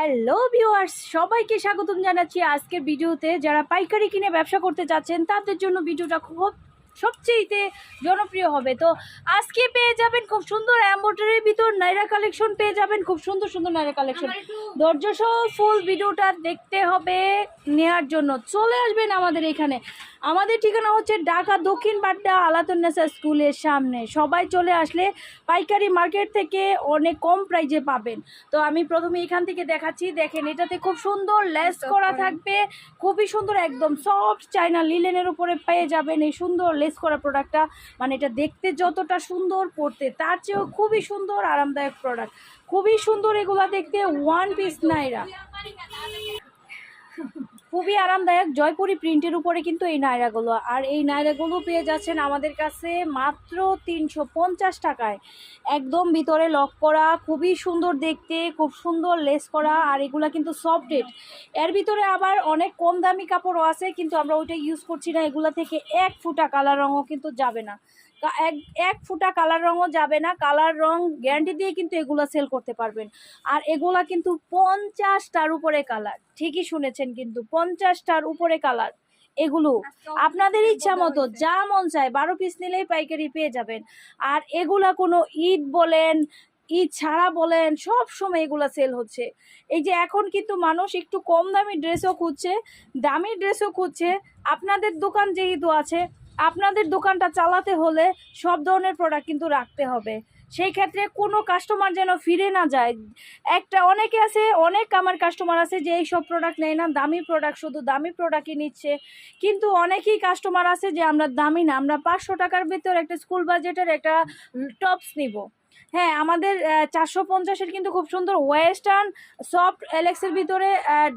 Hello viewers সবাইকে স্বাগতম জানাচ্ছি আজকের ভিডিওতে। যারা পাইকারি কিনে ব্যবসা করতে চাচ্ছেন তাদের জন্য ভিডিওটা খুব সবচেয়েতে জনপ্রিয় হবে। তো আজকে পেয়ে যাবেন খুব সুন্দর অ্যাম্বোটারির ভিতর নাইরা কালেকশন পেয়ে যাবেন খুব সুন্দর সুন্দর নাইরা কালেকশন ধৈর্য সহ ফুল ভিডিওটা দেখতে হবে নেওয়ার জন্য। চলে আসবেন আমাদের এখানে। আমাদের ঠিকানা হচ্ছে ঢাকা দক্ষিণ বাড্ডা আলাতুন্নেসা স্কুলের সামনে। সবাই চলে আসলে পাইকারি মার্কেট থেকে অনেক কম প্রাইজে পাবেন। তো আমি প্রথমে এখান থেকে দেখাচ্ছি দেখেন এটাতে খুব সুন্দর লেস করা থাকবে খুবই সুন্দর একদম সফট চাইনা লিলেনের উপরে পেয়ে যাবেন এই সুন্দর লেস করা প্রোডাক্টটা। মানে এটা দেখতে যতটা সুন্দর পড়তে তার চেয়েও খুবই সুন্দর আরামদায়ক প্রোডাক্ট। খুবই সুন্দর এগুলা দেখতে ওয়ান পিস নাইরা। খুবই আরামদায়ক। জয়পুরি প্রিন্টের উপরে কিন্তু এই নায়রাগুলো। আর এই নায়রাগুলো পেয়ে যাচ্ছেন আমাদের কাছে মাত্র তিনশো পঞ্চাশ টাকায়। একদম ভিতরে লক করা, খুবই সুন্দর দেখতে, খুব সুন্দর লেস করা, আর এগুলা কিন্তু সফটেড এর ভিতরে আবার অনেক কম দামি কাপড়ও আছে, কিন্তু আমরা ওইটা ইউজ করছি না। এগুলা থেকে এক ফুটা কালার রঙও কিন্তু যাবে না। এক এক ফুটা কালার রঙও যাবে না। কালার রং গ্যারান্টি দিয়ে কিন্তু এগুলা সেল করতে পারবেন। আর এগুলা কিন্তু পঞ্চাশটার উপরে কালার। ঠিকই শুনেছেন কিন্তু পঞ্চাশটার উপরে কালার এগুলো। আপনাদের ইচ্ছা মতো যা মন চায় বারো পিস নিলেই পাইকারি পেয়ে যাবেন। আর এগুলা কোনো ঈদ বলেন ঈদ ছাড়া বলেন সব সময় এগুলা সেল হচ্ছে। এই যে এখন কিন্তু মানুষ একটু কম দামি ড্রেসও খুঁজছে দামি ড্রেসও খুঁজছে। আপনাদের দোকান যেহেতু আছে আপনাদের দোকানটা চালাতে হলে সব ধরনের প্রোডাক্ট কিন্তু রাখতে হবে। সেই ক্ষেত্রে কোনো কাস্টমার যেন ফিরে না যায়। একটা অনেকে আছে, অনেক আমার কাস্টমার আছে যে এই সব প্রোডাক্ট নেয় না, দামি প্রোডাক্ট শুধু দামি প্রোডাক্টই নিচ্ছে। কিন্তু অনেকেই কাস্টমার আছে যে আমরা দামি না, আমরা পাঁচশো টাকার ভিতর একটা স্কুল বাজেটের একটা টপস নিব। হ্যাঁ আমাদের চারশো পঞ্চাশের কিন্তু খুব সুন্দর ওয়েস্টার্ন সফট এলেক্সের ভিতরে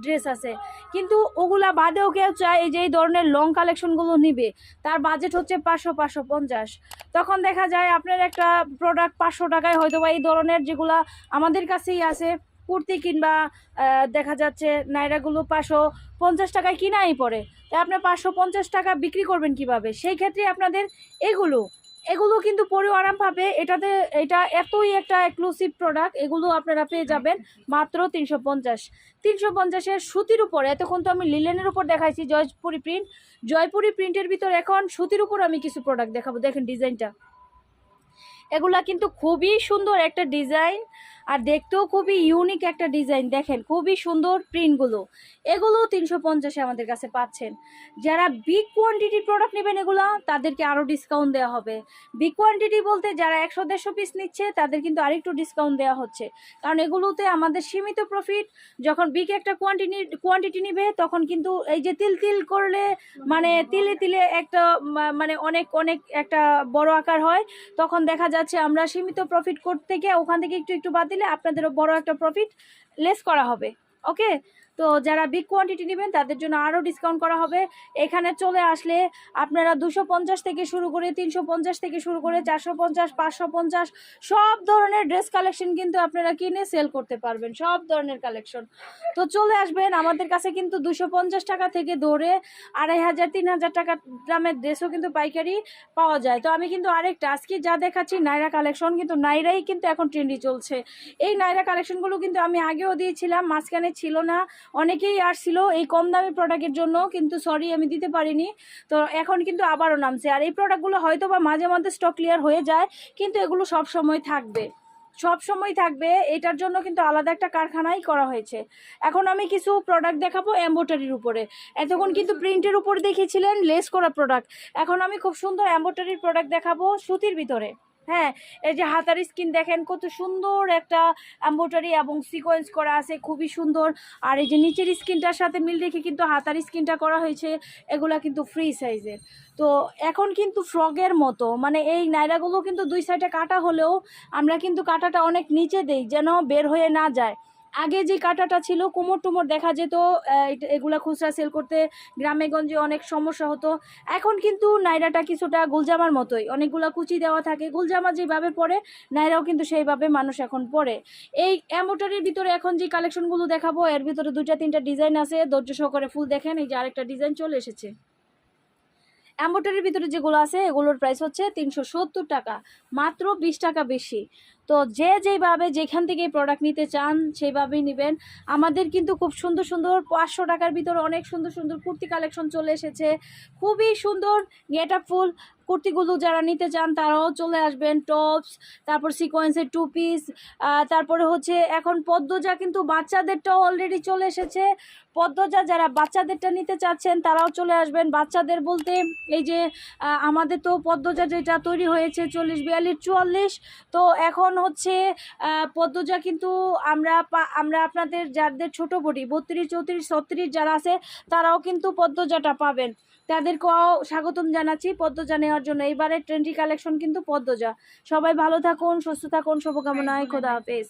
ড্রেস আছে। কিন্তু ওগুলা বাদেও কেউ চায় এই যে এই ধরনের লং কালেকশনগুলো নিবে। তার বাজেট হচ্ছে পাঁচশো পাঁচশো পঞ্চাশ। তখন দেখা যায় আপনার একটা প্রোডাক্ট পাঁচশো টাকায় হয়তো বা এই ধরনের যেগুলা আমাদের কাছেই আছে, কুর্তি কিংবা দেখা যাচ্ছে নাইরাগুলো পাঁচশো পঞ্চাশ টাকায় কিনাই পড়ে। তাই আপনি পাঁচশো পঞ্চাশ টাকা বিক্রি করবেন কীভাবে? সেই ক্ষেত্রে আপনাদের এগুলো এগুলো কিন্তু পরেও আরাম পাবে। এটাতে, এটা এতই একটা এক্সক্লুসিভ প্রোডাক্ট এগুলো আপনারা পেয়ে যাবেন মাত্র তিনশো পঞ্চাশ। তিনশো পঞ্চাশের সুতির উপর, এতক্ষণ তো আমি লিলেনের উপর দেখাইছি, জয়পুরি প্রিন্ট জয়পুরি প্রিন্টের ভিতর এখন সুতির উপর আমি কিছু প্রোডাক্ট দেখাবো। দেখেন ডিজাইনটা এগুলা কিন্তু খুবই সুন্দর একটা ডিজাইন আর দেখতেও খুবই ইউনিক একটা ডিজাইন দেখেন, খুবই সুন্দর প্রিন্টগুলো এগুলো তিনশো পঞ্চাশে আমাদের কাছে পাচ্ছেন। যারা বিগ কোয়ান্টিটির প্রোডাক্ট নেবেন এগুলো, তাদেরকে আরও ডিসকাউন্ট দেওয়া হবে। বিগ কোয়ান্টিটি বলতে যারা একশো দেড়শো পিস নিচ্ছে, তাদের কিন্তু আরেকটু ডিসকাউন্ট দেওয়া হচ্ছে। কারণ এগুলোতে আমাদের সীমিত প্রফিট যখন বিগ একটা কোয়ান্টিটি কোয়ান্টিটি নিবে, তখন কিন্তু এই যে তিল তিল করলে মানে তিলে তিলে একটা মানে অনেক অনেক একটা বড় আকার হয়। তখন দেখা যাচ্ছে আমরা সীমিত প্রফিট করতে গিয়ে ওখান থেকে একটু একটু বাদ দিলে আপনাদেরও বড় একটা প্রফিট লেস করা হবে। ওকে তো যারা বিগ কোয়ান্টিটি নেবেন, তাদের জন্য আরও ডিসকাউন্ট করা হবে। এখানে চলে আসলে আপনারা দুশো পঞ্চাশ থেকে শুরু করে তিনশো পঞ্চাশ থেকে শুরু করে চারশো পঞ্চাশ, পাঁচশো পঞ্চাশ, সব ধরনের ড্রেস কালেকশন কিন্তু আপনারা কিনে সেল করতে পারবেন, সব ধরনের কালেকশন তো চলে আসবেন, আমাদের কাছে কিন্তু দুশো পঞ্চাশ টাকা থেকে ধরে আড়াই হাজার, তিন হাজার টাকা দামের ড্রেসও কিন্তু পাইকারি পাওয়া যায়। তো আমি কিন্তু আরেকটা, আজকে যা দেখাচ্ছি নাইরা কালেকশন কিন্তু নাইরাই কিন্তু এখন ট্রেন্ডি চলছে। এই নাইরা কালেকশনগুলো কিন্তু আমি আগেও দিয়েছিলাম, মাঝখানে ছিল না। অনেকেই আসছিল এই কম দামি প্রোডাক্টের জন্য, কিন্তু সরি আমি দিতে পারিনি। তো এখন কিন্তু আবারও নামছে। আর এই প্রোডাক্টগুলো হয়তো বা মাঝে মধ্যে স্টক ক্লিয়ার হয়ে যায়, কিন্তু এগুলো সব সময় থাকবে। সব সময় থাকবে, এটার জন্য কিন্তু আলাদা একটা কারখানাই করা হয়েছে। এখন আমি কিছু প্রোডাক্ট দেখাবো এম্বোটারির উপরে। এতক্ষণ কিন্তু প্রিন্টের উপর দেখিয়েছিলেন লেস করা প্রোডাক্ট এখন আমি খুব সুন্দর এম্বোটারির প্রোডাক্ট দেখাবো সুতির ভিতরে। হ্যাঁ এই যে হাতার স্কিন দেখেন কত সুন্দর একটা অ্যাম্বোটারি এবং সিকোয়েন্স করা আছে, খুবই সুন্দর। আর এই যে নিচের স্কিনটার সাথে মিল রেখে কিন্তু হাতার স্কিনটা করা হয়েছে, এগুলা কিন্তু ফ্রি সাইজের তো এখন কিন্তু ফ্রগের মতো মানে এই নাইরাগুলো কিন্তু দুই সাইডে কাটা হলেও আমরা কিন্তু কাটাটা অনেক নিচে দেই, যেন বের হয়ে না যায়। আগে যে কাটাটা ছিল, কোমর টুমোর দেখা যেত এগুলা খুচরা সেল করতে গ্রামে গঞ্জে অনেক সমস্যা হতো। এখন কিন্তু নাইরাটা কিছুটা গুলজামার মতোই, অনেকগুলা কুচি দেওয়া থাকে। গুলজামা যেভাবে পরে নাইরাও কিন্তু সেইভাবে মানুষ এখন পরে। এই অ্যামোটারির ভিতরে এখন যে কালেকশনগুলো দেখাবো, এর ভিতরে দুইটা, তিনটা ডিজাইন আছে। ধৈর্য সহকারে ফুল দেখেন, এই যে আরেকটা ডিজাইন চলে এসেছে। অ্যাম্বোটারির ভিতরে যেগুলো আছে, এগুলোর প্রাইস হচ্ছে তিনশো সত্তর টাকা, মাত্র বিশ টাকা বেশি। তো যে যেইভাবে যেখান থেকে প্রোডাক্ট নিতে চান, সেইভাবেই নেবেন। আমাদের কিন্তু খুব সুন্দর সুন্দর পাঁচশো টাকার ভিতরে অনেক সুন্দর সুন্দর কুর্তি কালেকশন চলে এসেছে। খুবই সুন্দর গেট আপ ফুল কুর্তিগুলো যারা নিতে চান, তারাও চলে আসবেন। টপস তারপর সিকোয়েন্সের টু পিস তারপরে হচ্ছে এখন পদ্মজা কিন্তু বাচ্চাদেরটাও অলরেডি চলে এসেছে। পদ্মজা যারা বাচ্চাদেরটা নিতে চাচ্ছেন, তারাও চলে আসবেন। বাচ্চাদের বলতে এই যে আমাদের তো পদ্মজা যেটা তৈরি হয়েছে চল্লিশ, বিয়াল্লিশ, চুয়াল্লিশ, তো এখন হচ্ছে পদ্মজা কিন্তু আমরা আমরা আপনাদের যাদের ছোট বডি বত্রিশ চৌত্রিশ ছত্রিশ যারা আছে তারাও কিন্তু পদ্মজাটা পাবেন। তাদেরকেও স্বাগতম জানাচ্ছি পদ্মজা নেওয়ার জন্য। এইবারের ট্রেন্ডি কালেকশন কিন্তু পদ্মজা। সবাই ভালো থাকুন সুস্থ থাকুন শুভকামনায় খোদা হাফেজ।